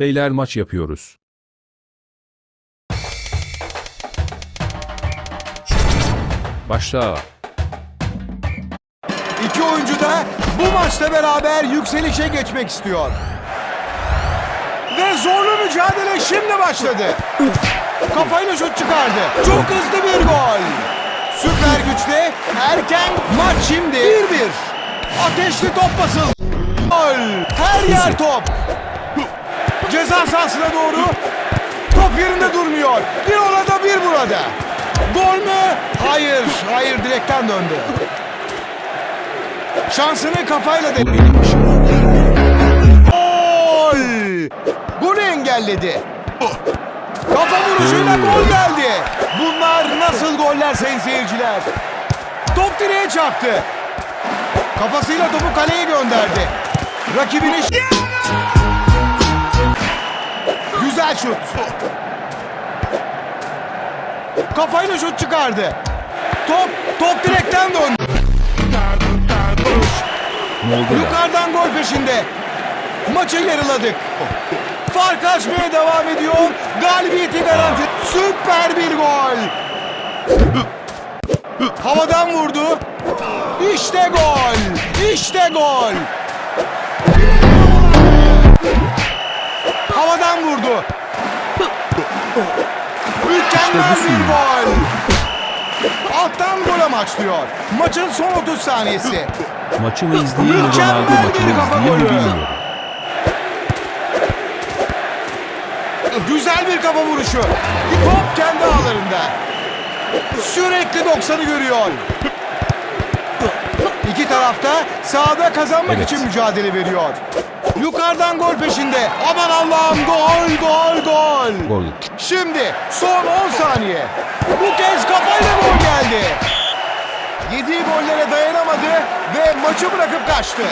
Beyler maç yapıyoruz. Başla. İki oyuncu da bu maçla beraber yükselişe geçmek istiyor. Ve zorlu mücadele şimdi başladı. Kafayla şut çıkardı. Çok hızlı bir gol. Süper güçle erken maç şimdi 1-1. Ateşli top basıl. Gol. Her yer top. Ceza sahasına doğru. Top yerinde durmuyor. Bir orada bir burada. Gol mü? Hayır. Hayır direkten döndü. Şansını kafayla işim. Gol! Golü engelledi. Kafa vuruşuyla gol geldi. Bunlar nasıl goller sayın seyirciler? Top direğe çarptı. Kafasıyla topu kaleye gönderdi. Rakibini... Güzel şut. Kafayla şut çıkardı. Top, top direkten döndü. Yukarıdan gol peşinde. Maçı yarıladık. Fark açmaya devam ediyor. Galibiyeti garanti. Süper bir gol. Havadan vurdu. İşte gol. İşte gol. Mükemmel İşte bir gol. Alttan gol amaçlıyor. Maçın son 30 saniyesi. Maçı mı Mükemmel Ronaldo mi golü. bilmiyorum. Güzel bir kafa vuruşu. Top kendi ağlarında. Sürekli 90'ı görüyor. İki tarafta sahada kazanmak Evet. için mücadele veriyor. Yukarıdan gol peşinde. Aman Allah'ım gol gol gol. Gol. Şimdi son 10 saniye. Bu kez kafayla gol geldi. Yediği gollere dayanamadı ve maçı bırakıp kaçtı.